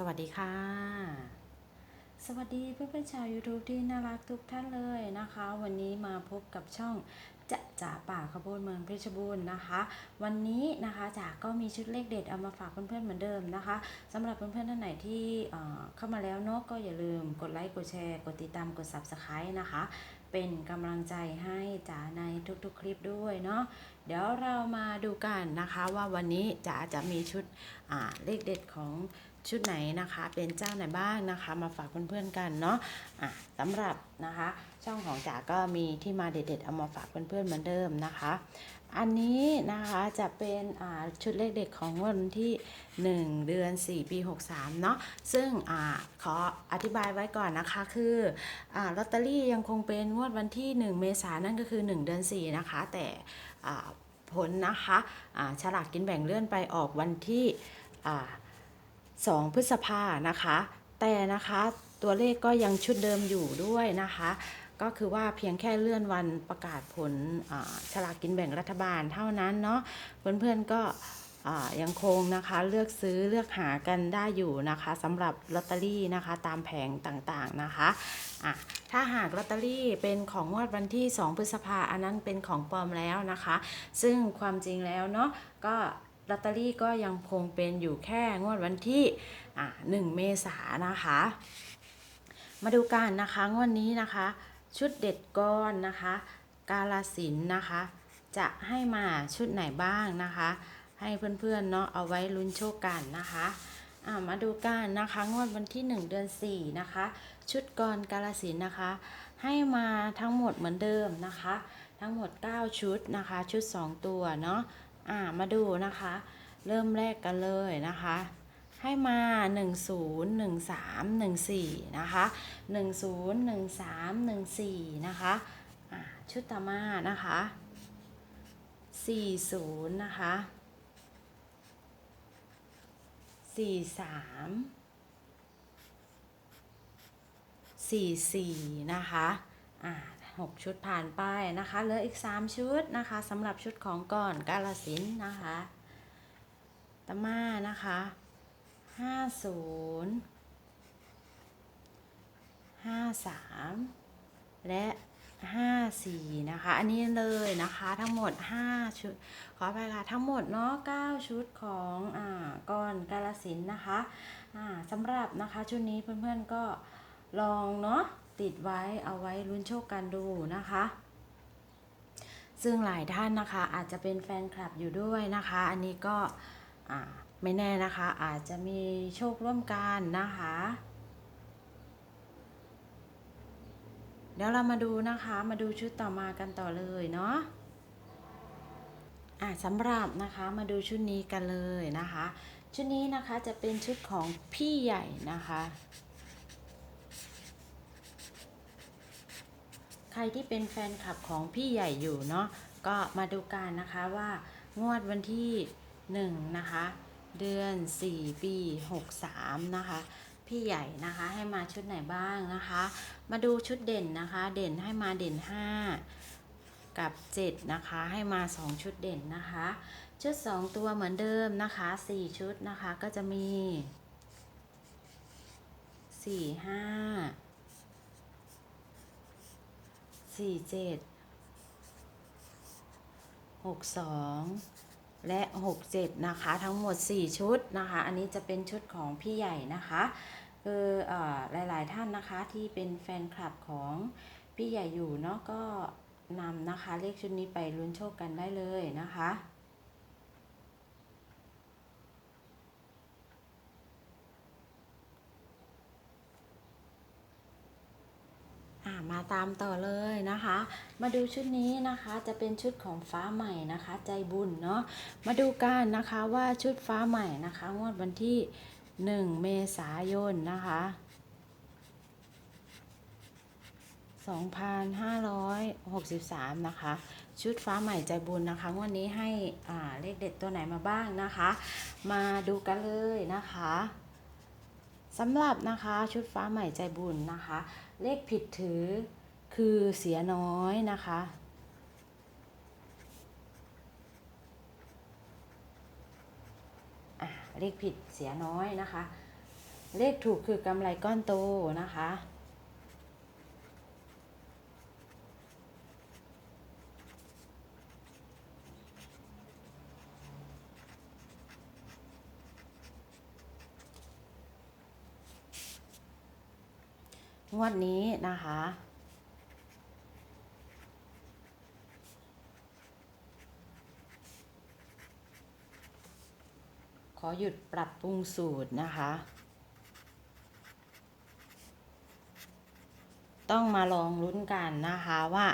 สวัสดีค่ะ สวัสดีเพื่อนๆชาว YouTube ที่น่ารักทุกท่านเลยนะคะ วันนี้มาพบกับช่องจะจ่าป่าขบวนเมืองเพชรบูรณ์นะคะ วันนี้นะคะจ๋าก็มีชุดเลขเด็ดเอามาฝากเพื่อนๆเหมือนเดิมนะคะสำหรับเพื่อนๆท่านไหนที่เข้ามาแล้วเนาะก็อย่าลืมกดไลค์กดแชร์กดติดตามกด Subscribe นะคะ เป็นกำลังใจให้จ๋าในทุกๆคลิปด้วยเนาะเดี๋ยวเรามาดูกันนะคะว่าวันนี้จ๋าจะมีชุดเลขเด็ดของ ชุดไหนนะคะ เป็นเจ้าไหนบ้างนะคะ มาฝากเพื่อนๆกันเนาะะสำหรับนะคะ ช่องของจ๋าก็มีที่มาเด็ดๆเอามาฝากเพื่อนๆเหมือนเดิมนะคะ อันนี้นะคะจะเป็นชุดเลขเด็กของวันที่ 1 เดือน 4 ปี 63 เนาะซึ่งอขออธิบายไว้ก่อนนะคะคืออลอตเตอรี่ยังคงเป็นงวดวันที่ 1 เมษายนนั่นก็คือ 1 เดือน 4 นะคะ แต่ผลนะคะฉลากกินแบ่งเลื่อนไปออกวันที่อ่า 2 พฤษภานะคะ แต่นะคะตัวเลขก็ยังชุดเดิมอยู่ด้วยนะคะ ก็คือว่าเพียงแค่เลื่อนวันประกาศผลฉลากกินแบ่งรัฐบาลเท่านั้นเนาะเพื่อนๆก็ยังคงนะคะเลือกซื้อเลือกหากันได้อยู่นะคะสำหรับลอตเตอรี่นะคะตามแผงต่างๆนะคะะถ้าหากลอตเตอรี่เป็นของงวดวันที่ 2 พฤษภาอันนั้นเป็นของปลอมแล้วนะคะ ซึ่งความจริงแล้วเนาะก็ ลอตเตอรี่ก็ยังคงเป็นอยู่แค่งวดวันที่ 1 เมษายนนะคะ มาดูกันนะคะงวดนี้นะคะ ชุดเด็ดก้อนนะคะ กาลสินนะคะ จะให้มาชุดไหนบ้างนะคะ ให้เพื่อนๆเนาะเอาไว้ลุ้นโชคกันนะคะมาดูกันนะคะงวดวันที่ 1 เดือน 4 นะคะ ชุดกรกาลสินนะคะ ให้มาทั้งหมดเหมือนเดิมนะคะ ทั้งหมด 9 ชุดนะคะ ชุด 2 ตัวเนาะ อ่ามาดูนะคะ เริ่มแรกกันเลยนะคะ ให้มา 1 0 1 3 1 4 นะคะ 1 0 1 3 1 4 นะคะอ่าชุดต่อมานะคะ 40 นะคะ 43 44 นะคะ อ่า หกชุดผ่านไปนะคะเหลืออีก 3 ชุดนะคะสำหรับชุดของก่อนกาลสินนะคะตมานะคะ50 53และ54นะคะ อันนี้เลยนะคะทั้งหมด5ชุด ขออภัยค่ะทั้งหมดเนาะ9ชุดของอ่าก่อนกาลสินนะคะอ่าสำหรับนะคะชุดนี้เพื่อนๆก็ลองเนาะ ติดไว้เอาไว้ลุ้นโชคกันดูนะคะ ซึ่งหลายท่านนะคะอาจจะเป็นแฟนคลับอยู่ด้วยนะคะ อันนี้ก็ไม่แน่นะคะ อาจจะมีโชคร่วมกันนะคะ เดี๋ยวเรามาดูนะคะมาดูชุดต่อมากันต่อเลยเนาะอะสำหรับนะคะมาดูชุดนี้กันเลยนะคะ ชุดนี้นะคะจะเป็นชุดของพี่ใหญ่นะคะ ใครที่เป็นแฟนคลับของพี่ใหญ่อยู่เนาะก็มาดูกันนะคะว่างวดวันที่1นะคะเดือน 4 ปี 63 นะคะ พี่ใหญ่นะคะให้มาชุดไหนบ้างนะคะ มาดูชุดเด่นนะคะ เด่นให้มาเด่น 5 กับ 7 นะคะให้มา 2 ชุดเด่นนะคะ ชุด 2 ตัวเหมือนเดิมนะคะ 4 ชุดนะคะก็จะมี 4 5 สี่เจ็ดหกสองและหกเจ็ดนะคะทั้งหมดสี่ชุดนะคะ อันนี้จะเป็นชุดของพี่ใหญ่นะคะคืออหลาย ๆ ท่านนะคะที่เป็นแฟนคลับของพี่ใหญ่อยู่เนาะก็นำนะคะเลขชุดนี้ไปลุ้นโชคกันได้เลยนะคะ มาตามต่อเลยนะคะ มาดูชุดนี้นะคะจะเป็นชุดของฟ้าใหม่นะคะ ใจบุญเนาะมาดูกันนะคะว่าชุดฟ้าใหม่นะคะ งวดวันที่ 1 เมษายนนะคะ2563 นะคะ ชุดฟ้าใหม่ใจบุญนะคะงวดนี้ให้อ่าเลขเด็ดตัวไหนมาบ้างนะคะ มาดูกันเลยนะคะ สำหรับนะคะชุดฟ้าใหม่ใจบุญนะคะ เลขผิดถือคือเสียน้อยนะคะ เลขผิดเสียน้อยนะคะ เลขถูกคือกำไรก้อนโตนะคะ งวดนี้นะคะขอหยุดปรับปรุงสูตรนะคะ ต้องมาลองลุ้นกันนะคะว่า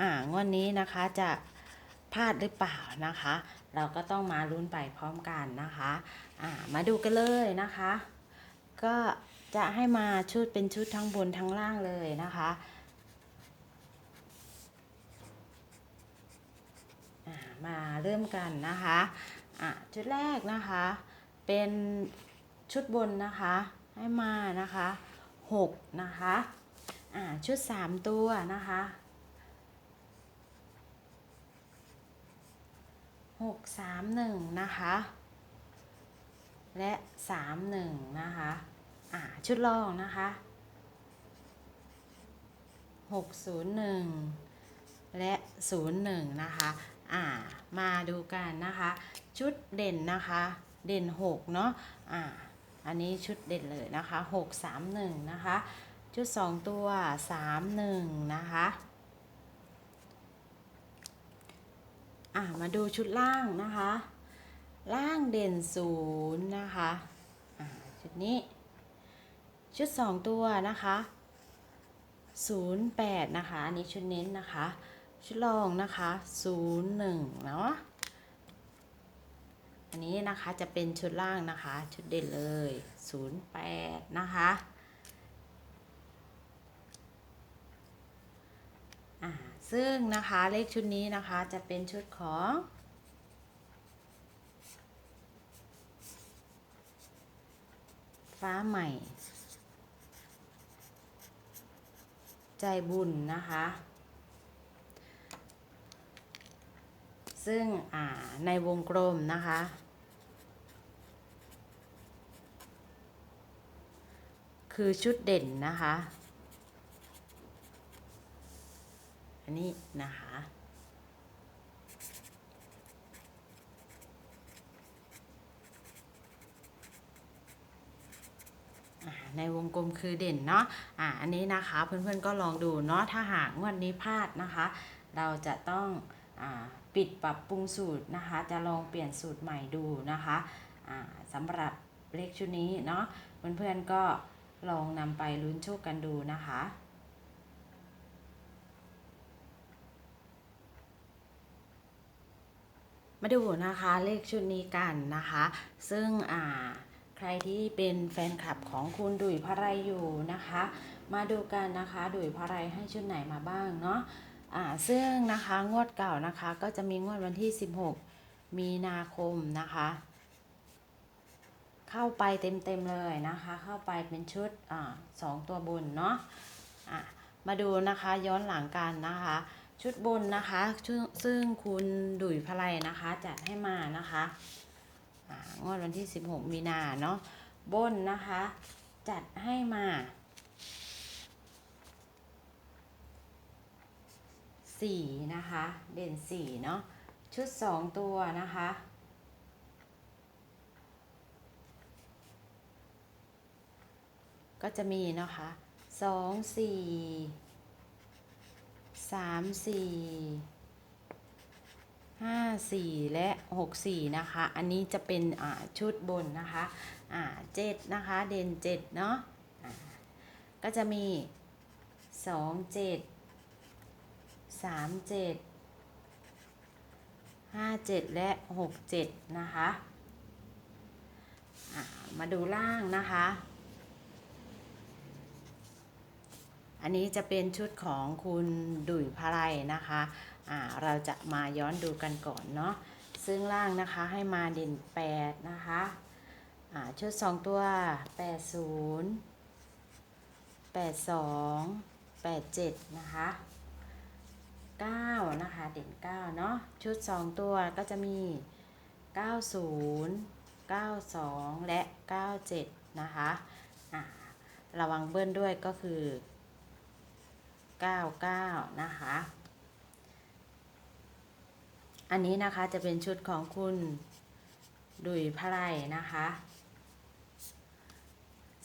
อ่างวดนี้นะคะจะพลาดหรือเปล่านะคะ เราก็ต้องมาลุ้นไปพร้อมกันนะคะอ่ามาดูกันเลยนะคะ ก็ จะให้มาชุดเป็นชุดทั้งบนทั้งล่างเลยนะคะมาเริ่มกันนะคะอะชุดแรกนะคะ เป็นชุดบนนะคะ ให้มานะคะหกนะคะอ่าชุดสามตัวนะคะหกสามหนึ่งนะคะ และสามหนึ่งนะคะ อ่าชุดรองนะคะหกศูนย์หนึ่งและศูนย์หนึ่งนะคะ อ่า มาดูกันนะคะ ชุดเด่นนะคะ เด่นหกเนาะ อ่า อันนี้ชุดเด่นเลยนะคะหกสามหนึ่งนะคะ ชุดสองตัวสามหนึ่งนะคะ อ่า มาดูชุดล่างนะคะ ล่างเด่นศูนย์นะคะ อ่า ชุดนี้ ชุดสองตัวนะคะศูนย์แปดนะคะ อันนี้ชุดเน้นนะคะ ชุดรองนะคะศูนย์หนึ่งเนาะ อันนี้นะคะจะเป็นชุดล่างนะคะ ชุดเด่นเลยศูนย์แปดนะคะซึ่งนะคะเลขชุดนี้นะคะจะเป็นชุดของฟ้าใหม่ ใจบุญนะคะ ซึ่งในวงกลมนะคะ คือชุดเด่นนะคะ อันนี้นะคะ ในวงกลมคือเด่นเนาะอ่าอันนี้นะคะเพื่อนๆก็ลองดูเนาะถ้าหากงวดนี้พลาดนะคะ เราจะต้องอ่าปิดปรับปรุงสูตรนะคะ จะลองเปลี่ยนสูตรใหม่ดูนะคะอ่าสำหรับเลขชุดนี้เนาะเพื่อนๆก็ลองนำไปลุ้นโชคกันดูนะคะมาดูนะคะเลขชุดนี้กันนะคะ ซึ่งอ่า ใครที่เป็นแฟนคลับของคุณดุยพระไรอยู่นะคะ มาดูกันนะคะดุยพระไรให้ชุดไหนมาบ้างเนาะอ่าซึ่งนะคะงวดเก่านะคะก็จะมีงวดวันที่ 16 มีนาคมนะคะ เข้าไปเต็มๆเลยนะคะ เข้าไปเป็นชุดอ่าสองตัวบนเนาะอะมาดูนะคะย้อนหลังกันนะคะ ชุดบนนะคะซึ่งซึ่งคุณดุยพลายนะคะจัดให้มานะคะ งวดวันที่ 16 มีนาเนาะบนนะคะ จัดให้มาสี่นะคะ เด่นสี่เนาะชุดสองตัวนะคะก็จะมีนะคะสองสี่สามสี่ ห้าสี่และหกสี่นะคะ อันนี้จะเป็นชุดบนนะคะเจ็ดนะคะ เด่นเจ็ดเนาะอ่าก็จะมีสองเจ็ดสามเจ็ดห้าเจ็ดและหกเจ็ดนะคะมาดูล่างนะคะ อันนี้จะเป็นชุดของคุณดุยพาไรนะคะ อ่าเราจะมาย้อนดูกันก่อนเนาะซึ่งล่างนะคะให้มาเด่น 8 นะคะอ่าชุด 2 ตัว 80 82 87 นะคะ 9 นะคะ เด่น 9 เนาะชุด 2 ตัวก็จะมี 90 92 และ 97 นะคะอ่าระวังเบิ้ลด้วยก็คือ 99 นะคะ อันนี้นะคะจะเป็นชุดของคุณดุยพระไรนะคะ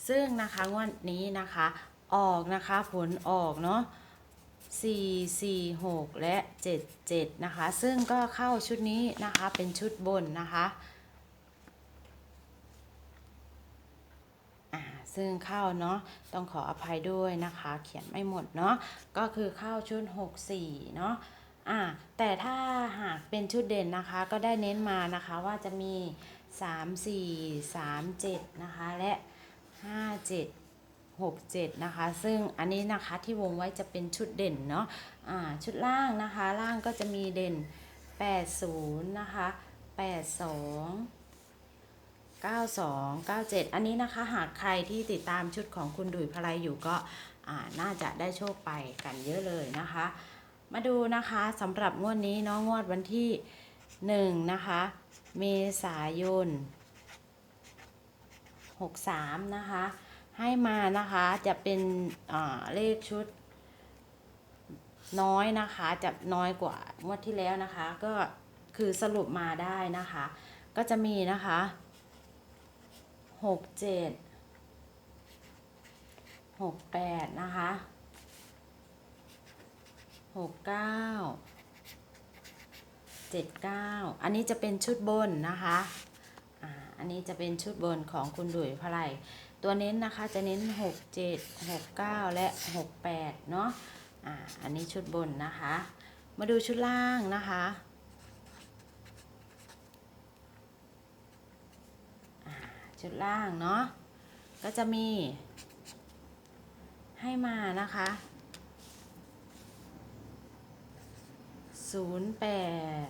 ซึ่งนะคะงวดนี้นะคะออกนะคะผลออกเนาะ4 4 6 และ 7 7 นะคะ ซึ่งก็เข้าชุดนี้นะคะเป็นชุดบนนะคะซึ่งเข้าเนาะต้องขออภัยด้วยนะคะ เขียนไม่หมดเนาะก็คือเข้าชุด 6 4 เนาะ อ่าแต่ถ้าหากเป็นชุดเด่นนะคะ ก็ได้เน้นมานะคะว่าจะมี 3 4 3 7 นะคะ และ 5 7 6 7 นะคะ ซึ่งอันนี้นะคะที่วงไว้จะเป็นชุดเด่นเนาะอ่าชุดล่างนะคะ ล่างก็จะมีเด่น 80 นะคะ 82 92 97 อันนี้นะคะหากใครที่ติดตามชุดของคุณดุยพลายอยู่ก็น่าจะได้โชคไปกันเยอะเลยนะคะ มาดูนะคะสำหรับงวดนี้เนาะงวดวันที่1นะคะ เมษายน63นะคะ ให้มานะคะจะเป็นเลขชุดน้อยนะคะจะน้อยกว่างวดที่แล้วนะคะ ก็คือสรุปมาได้นะคะ ก็จะมีนะคะหกเจ็ดหกแปดนะคะ หกเก้าเจ็ดเก้าอันนี้จะเป็นชุดบนนะคะอันนี้จะเป็นชุดบนของคุณดุยพระไรตัวเน้นนะคะจะเน้นหกเจ็ดหกเก้าและหกแปดเนาะอ่าอันนี้ชุดบนนะคะ มาดูชุดล่างนะคะชุดล่างเนาะก็จะมีให้มานะคะ ศูนย์แปด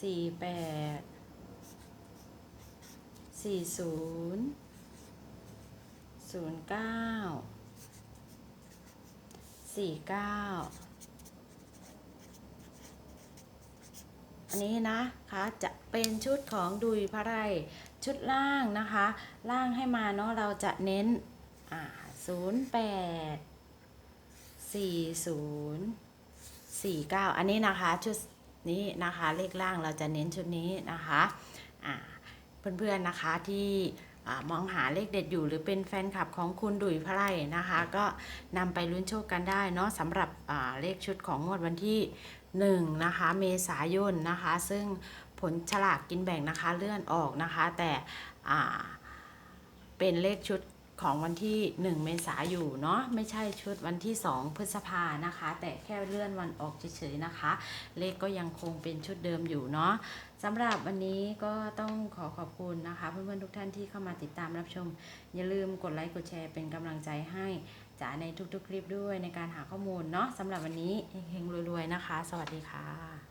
สี่แปดสี่ศูนย์ศูนย์เก้าสี่เก้าอันนี้นะคะจะเป็นชุดของดุยพระไรชุดล่างนะคะ ล่างให้มาเนาะเราจะเน้นอ่าศูนย์แปดสี่ศูนย์ สี่เก้าอันนี้นะคะชุดนี้นะคะเลขล่างเราจะเน้นชุดนี้นะคะอ่าเพื่อนๆนะคะที่อ่ามองหาเลขเด็ดอยู่หรือเป็นแฟนคลับของคุณดุยพระไรนะคะ ก็นำไปลุ้นโชคกันได้เนาะสำหรับอ่าเลขชุดของงวดวันที่1นะคะเมษายนนะคะ ซึ่งผลฉลากกินแบ่งนะคะเลื่อนออกนะคะ แต่อ่าเป็นเลขชุด ของวันที่ 1 เมษาอยู่เนาะไม่ใช่ชุดวันที่ 2 พฤษภานะคะ แต่แค่เลื่อนวันออกเฉยๆนะคะ เลขก็ยังคงเป็นชุดเดิมอยู่เนาะสำหรับวันนี้ก็ต้องขอขอบคุณนะคะ เพื่อนๆทุกท่านที่เข้ามาติดตามรับชม อย่าลืมกดไลค์กดแชร์เป็นกำลังใจให้จ๋าในทุกๆคลิปด้วยในการหาข้อมูลเนาะสำหรับวันนี้เฮงๆรวยๆนะคะ สวัสดีค่ะ